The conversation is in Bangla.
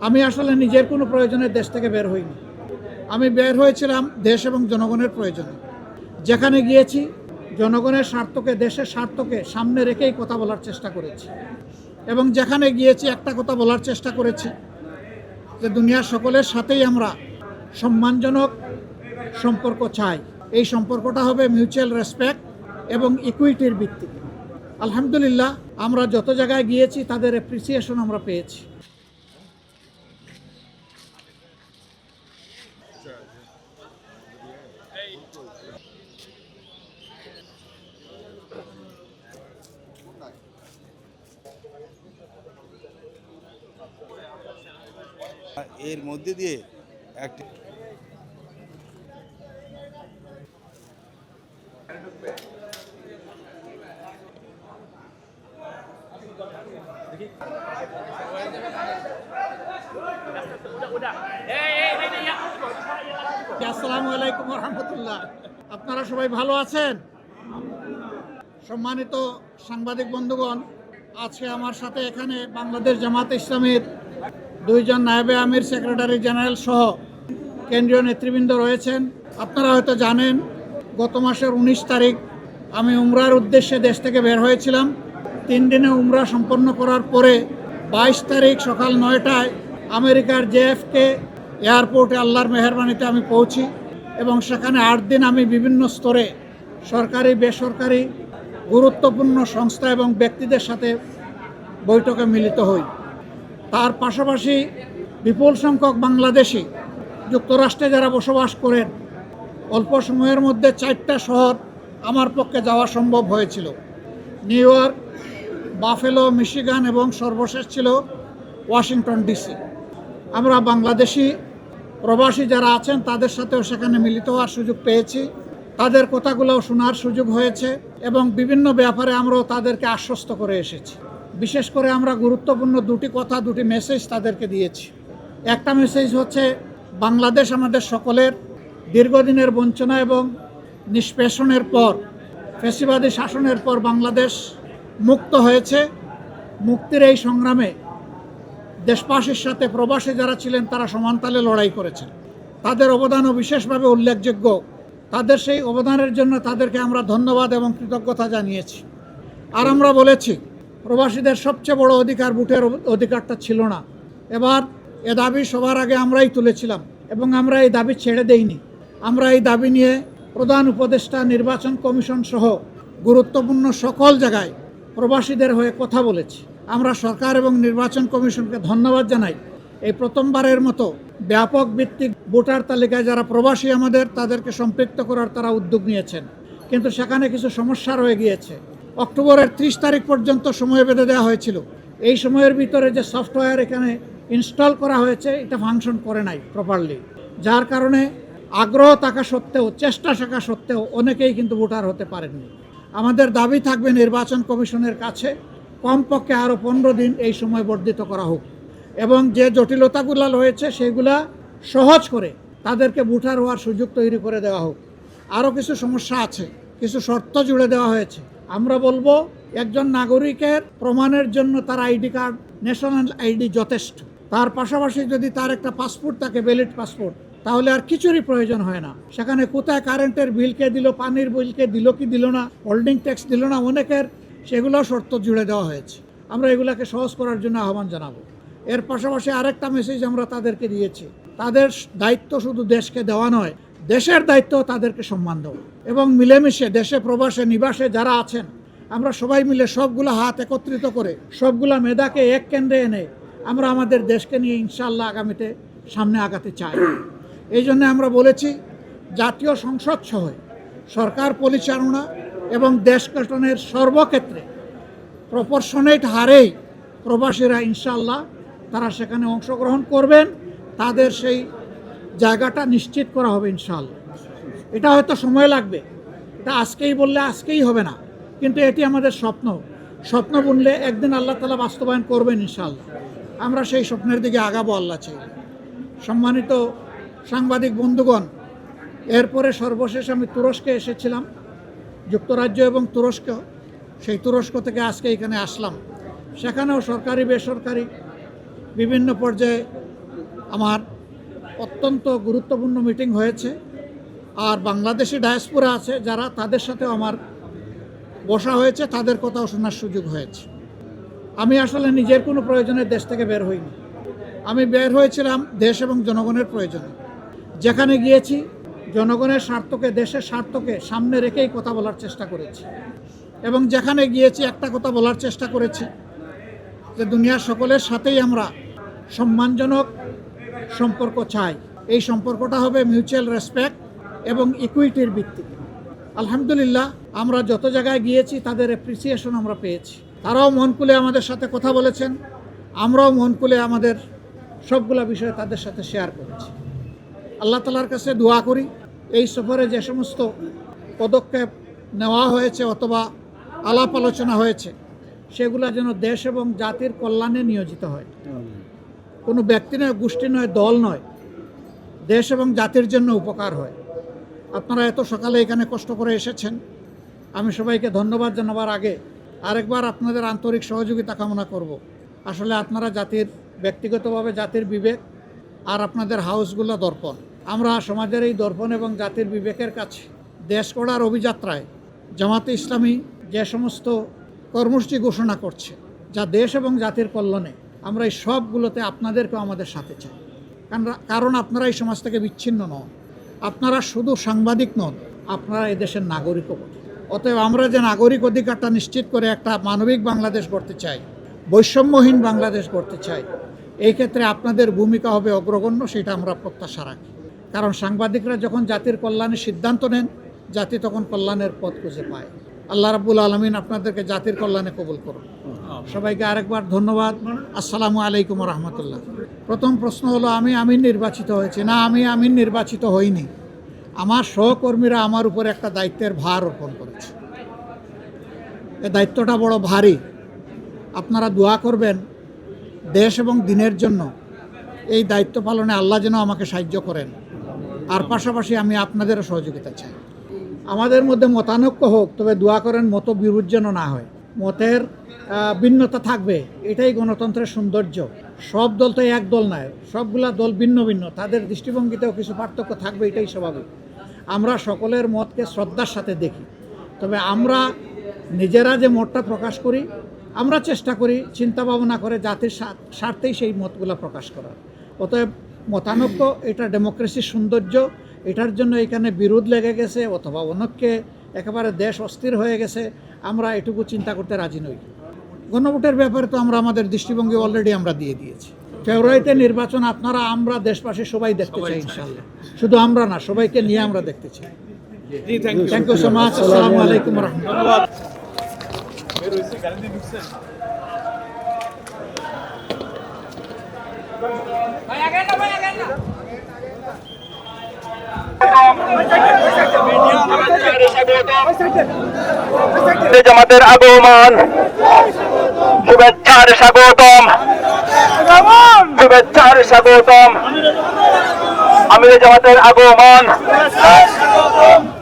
আমি আসলে নিজের কোনো প্রয়োজনে দেশ থেকে বের হইনি। আমি বের হয়েছিলাম দেশ এবং জনগণের প্রয়োজনে। যেখানে গিয়েছি, জনগণের স্বার্থকে, দেশের স্বার্থকে সামনে রেখেই কথা বলার চেষ্টা করেছি। এবং যেখানে গিয়েছি, একটা কথা বলার চেষ্টা করেছি যে দুনিয়ার সকলের সাথেই আমরা সম্মানজনক সম্পর্ক চাই। এই সম্পর্কটা হবে মিউচুয়াল রেসপেক্ট এবং ইকুইটির ভিত্তিতে। আলহামদুলিল্লাহ, আমরা যত জায়গায় গিয়েছি, তাদের অ্যাপ্রিসিয়েশন আমরা পেয়েছি। এর মধ্যে দিয়ে একটি আসসালামু রহমতুল্লাহ আপনারা সবাই ভালো আছেন? সম্মানিত সাংবাদিক বন্ধুগণ, আজকে আমার সাথে এখানে বাংলাদেশ জামাত ইসলামের দুইজন নায়েবে আমির, সেক্রেটারি জেনারেল সহ কেন্দ্রীয় নেতৃবৃন্দ রয়েছেন। আপনারা হয়তো জানেন, গত মাসের উনিশ তারিখ আমি উমরার উদ্দেশ্যে দেশ থেকে বের হয়েছিলাম। তিন দিনে উমরা সম্পন্ন করার পরে বাইশ তারিখ সকাল নয়টায় আমেরিকার জেএফকে এয়ারপোর্টে আল্লাহর মেহরবানিতে আমি পৌঁছি এবং সেখানে আট দিন আমি বিভিন্ন স্তরে সরকারি, বেসরকারি গুরুত্বপূর্ণ সংস্থা এবং ব্যক্তিদের সাথে বৈঠকে মিলিত হই। তার পাশাপাশি বিপুল সংখ্যক বাংলাদেশি যুক্তরাষ্ট্রে যারা বসবাস করেন, অল্প সময়ের মধ্যে চারটা শহর আমার পক্ষে যাওয়া সম্ভব হয়েছিল। নিউ ইয়র্ক বাফেলো, মিশিগান এবং সর্বশেষ ছিল ওয়াশিংটন ডিসি। আমরা বাংলাদেশি প্রবাসী যারা আছেন, তাদের সাথেও সেখানে মিলিত হওয়ার সুযোগ পেয়েছি। তাদের কথাগুলোও শোনার সুযোগ হয়েছে এবং বিভিন্ন ব্যাপারে আমরাও তাদেরকে আশ্বস্ত করে এসেছি। বিশেষ করে আমরা গুরুত্বপূর্ণ দুটি কথা, দুটি মেসেজ তাদেরকে দিয়েছি। একটা মেসেজ হচ্ছে, বাংলাদেশ আমাদের সকলের দীর্ঘদিনের বঞ্চনা এবং নিষ্পেষণের পর, ফেসিবাদী শাসনের পর বাংলাদেশ মুক্ত হয়েছে। মুক্তির এই সংগ্রামে দেশবাসীর সাথে প্রবাসী যারা ছিলেন, তারা সমানতালে লড়াই করেছেন। তাদের অবদানও বিশেষভাবে উল্লেখযোগ্য। তাদের সেই অবদানের জন্য তাদেরকে আমরা ধন্যবাদ এবং কৃতজ্ঞতা জানিয়েছি। আর আমরা বলেছি, প্রবাসীদের সবচেয়ে বড় অধিকার, ভোটের অধিকারটা ছিল না। এবার এ দাবি সবার আগে আমরাই তুলেছিলাম এবং আমরা এই দাবি ছেড়ে দেইনি। আমরা এই দাবি নিয়ে প্রধান উপদেষ্টা, নির্বাচন কমিশন সহ গুরুত্বপূর্ণ সকল জায়গায় প্রবাসীদের হয়ে কথা বলেছি। আমরা সরকার এবং নির্বাচন কমিশনকে ধন্যবাদ জানাই। এই প্রথমবারের মতো ব্যাপক ভিত্তিক ভোটার তালিকায় যারা প্রবাসী আমাদের, তাদেরকে সম্পৃক্ত করার তারা উদ্যোগ নিয়েছেন। কিন্তু সেখানে কিছু সমস্যা রয়ে গিয়েছে। অক্টোবরের ত্রিশ তারিখ পর্যন্ত সময় বেঁধে দেওয়া হয়েছিল। এই সময়ের ভিতরে যে সফটওয়্যার এখানে ইনস্টল করা হয়েছে, এটা ফাংশন করে নাই প্রপারলি। যার কারণে আগ্রহ থাকা সত্ত্বেও, চেষ্টা থাকা সত্ত্বেও অনেকেই কিন্তু ভোটার হতে পারেননি। আমাদের দাবি থাকবে নির্বাচন কমিশনের কাছে কমপক্ষে আরও পনেরো দিন এই সময় বর্ধিত করা হোক। এবং যে জটিলতাগুলো রয়েছে সেগুলা সহজ করে তাদেরকে ভোটার হওয়ার সুযোগ তৈরি করে দেওয়া হোক। আরও কিছু সমস্যা আছে, কিছু শর্ত জুড়ে দেওয়া হয়েছে। আমরা বলব একজন নাগরিকের প্রমাণের জন্য তার আইডি কার্ড, ন্যাশনাল আইডি যথেষ্ট। তার পাশাপাশি যদি তার একটা পাসপোর্ট থাকে ভ্যালিড পাসপোর্ট তাহলে আর কিছুরই প্রয়োজন হয় না। সেখানে কোথায় কারেন্টের বিল কে দিল, পানির বিল কে দিল, কি দিল না হোল্ডিং ট্যাক্স দিল না, অনেকের সেগুলো শর্ত জুড়ে দেওয়া হয়েছে। আমরা এগুলাকে সহজ করার জন্য আহ্বান জানাব। এর পাশাপাশি আরেকটা মেসেজ আমরা তাদেরকে দিয়েছি। তাদের দায়িত্ব শুধু দেশকে দেওয়া নয়, দেশের দায়িত্ব তাদেরকে সম্মান দেওয়া। এবং মিলেমিশে দেশে প্রবাসে, নিবাসে যারা আছেন, আমরা সবাই মিলে সবগুলো হাত একত্রিত করে, সবগুলা মেধাকে এক কেন্দ্রে এনে আমরা আমাদের দেশকে নিয়ে ইনশাল্লাহ আগামীতে সামনে আগাতে চাই। এই জন্য আমরা বলেছি জাতীয় সংসদ সহ সরকার পরিচালনা এবং দেশ গঠনের সর্বক্ষেত্রে প্রপোর্শনেট হারেই প্রবাসীরা ইনশাল্লাহ তারা সেখানে অংশগ্রহণ করবেন, তাদের সেই জায়গাটা নিশ্চিত করা হবে ইনশাল্লাহ এটা হয়তো সময় লাগবে। এটা আজকেই বললে আজকেই হবে না। কিন্তু এটি আমাদের স্বপ্ন। স্বপ্ন বুনলে একদিন আল্লাহ তালা বাস্তবায়ন করবেন ইনশাল্লাহ আমরা সেই স্বপ্নের দিকে আগাবো আল্লাহ চাই সম্মানিত সাংবাদিক বন্ধুগণ, এরপরে সর্বশেষ আমি তুরস্কে এসেছিলাম, যুক্তরাজ্য এবং তুরস্ক, সেই তুরস্ক থেকে আজকে এখানে আসলাম। সেখানেও সরকারি, বেসরকারি বিভিন্ন পর্যায়ে আমার অত্যন্ত গুরুত্বপূর্ণ মিটিং হয়েছে। আর বাংলাদেশি ডায়াসপোরা আছে, যারা তাদের সাথে আমার বসা হয়েছে, তাদের কথাও শোনার সুযোগ হয়েছে। আমি আসলে নিজের কোনো প্রয়োজনে দেশ থেকে বের হইনি। আমি বের হয়েছিলাম দেশ এবং জনগণের প্রয়োজনে। যেখানে গিয়েছি, জনগণের স্বার্থকে, দেশের স্বার্থকে সামনে রেখেই কথা বলার চেষ্টা করেছি। এবং যেখানে গিয়েছি, একটা কথা বলার চেষ্টা করেছি যে দুনিয়ার সকলের সাথেই আমরা সম্মানজনক সম্পর্ক চাই। এই সম্পর্কটা হবে মিউচুয়াল রেসপেক্ট এবং ইকুইটির ভিত্তিতে আলহামদুলিল্লাহ, আমরা যত জায়গায় গিয়েছি, তাদের অ্যাপ্রিসিয়েশন আমরা পেয়েছি। তারাও মন খুলে আমাদের সাথে কথা বলেছেন। আমরাও মন খুলে আমাদের সবগুলা বিষয় তাদের সাথে শেয়ার করেছি। আল্লাহ তালার কাছে দোয়া করি, এই সফরে যে সমস্ত পদক্ষেপ নেওয়া হয়েছে অথবা আলাপ আলোচনা হয়েছে, সেগুলো যেন দেশ এবং জাতির কল্যাণে নিয়োজিত হয়। কোনো ব্যক্তি নয়, গোষ্ঠী নয়, দল নয়, দেশ এবং জাতির জন্য উপকার হয়। আপনারা এত সকালে এখানে কষ্ট করে এসেছেন। আমি সবাইকে ধন্যবাদ জানাবার আগে আরেকবার আপনাদের আন্তরিক সহযোগিতা কামনা করব। আসলে আপনারা জাতির, ব্যক্তিগতভাবে জাতির বিবেক আর আপনাদের হাউসগুলো দর্পণ। আমরা সমাজের এই দর্পণ এবং জাতির বিবেকের কাছে দেশ গড়ার অভিযাত্রায় জামাতে ইসলামী যে সমস্ত কর্মসূচি ঘোষণা করছে, যা দেশ এবং জাতির কল্যাণে আমরা এই সবগুলোতে আপনাদেরকেও আমাদের সাথে চাই। কারণ আপনারা এই সমাজ থেকে বিচ্ছিন্ন নন। আপনারা শুধু সাংবাদিক নন, আপনারা এদেশের নাগরিকও। অতএব আমরা যে নাগরিক অধিকারটা নিশ্চিত করে একটা মানবিক বাংলাদেশ গড়তে চাই, বৈষম্যহীন বাংলাদেশ গড়তে চাই এই ক্ষেত্রে আপনাদের ভূমিকা হবে অগ্রগণ্য, সেটা আমরা প্রত্যাশা রাখি। কারণ সাংবাদিকরা যখন জাতির কল্যাণের সিদ্ধান্ত নেন, জাতি তখন কল্যাণের পথ খুঁজে পায়। আল্লাহ রাব্বুল আলমিন আপনাদেরকে জাতির কল্যাণে কবুল করুন। সবাইকে আরেকবার ধন্যবাদ। আসসালামু আলাইকুম রহমতুল্লাহ। প্রথম প্রশ্ন হলো, আমি আমিন নির্বাচিত হয়েছি? না, আমি আমিন নির্বাচিত হইনি। আমার সহকর্মীরা আমার উপর একটা দায়িত্বের ভার অর্পণ করেছে। এ দায়িত্বটা বড় ভারী। আপনারা দোয়া করবেন দেশ এবং দিনের জন্য এই দায়িত্ব পালনে আল্লাহ যেন আমাকে সাহায্য করেন। আর পাশাপাশি আমি আপনাদেরও সহযোগিতা চাই। আমাদের মধ্যে মতানৈক্য হোক, তবে দোয়া করেন মত বিরোধ যেন না হয়। মতের ভিন্নতা থাকবে, এটাই গণতন্ত্রের সৌন্দর্য। সব দল তো এক দল নয়, সবগুলা দল ভিন্ন ভিন্ন, তাদের দৃষ্টিভঙ্গিতেও কিছু পার্থক্য থাকবে, এটাই স্বাভাবিক। আমরা সকলের মতকে শ্রদ্ধার সাথে দেখি। তবে আমরা নিজেরা যে মতটা প্রকাশ করি আমরা চেষ্টা করি চিন্তা ভাবনা করে জাতির স্বার্থেই সেই মতগুলো প্রকাশ করার। অতএব মতানৈক্য এটা ডেমোক্রেসির সৌন্দর্য এটার জন্য এখানে বিরোধ লেগে গেছে অথবা অনেককে একেবারে দেশ অস্থির হয়ে গেছে আমরা এটুকু চিন্তা করতে রাজি নই। গণভোটের ব্যাপারে তো আমরা আমাদের দৃষ্টিভঙ্গি অলরেডি আমরা দিয়ে দিয়েছি। ফেব্রুয়ারিতে নির্বাচন আপনারা আমরা দেশবাসী সবাই দেখতে চাই ইনশাল্লাহ। শুধু আমরা না সবাইকে নিয়ে আমরা দেখতে চাই। থ্যাংক ইউ সো মাচ আসসালামু আলাইকুম রহমতুল্লাহ। জামাতের আগমন। শুভেচ্ছার স্বাগতম। শুভেচ্ছার স্বাগতম। আমির জামাতের আগমন।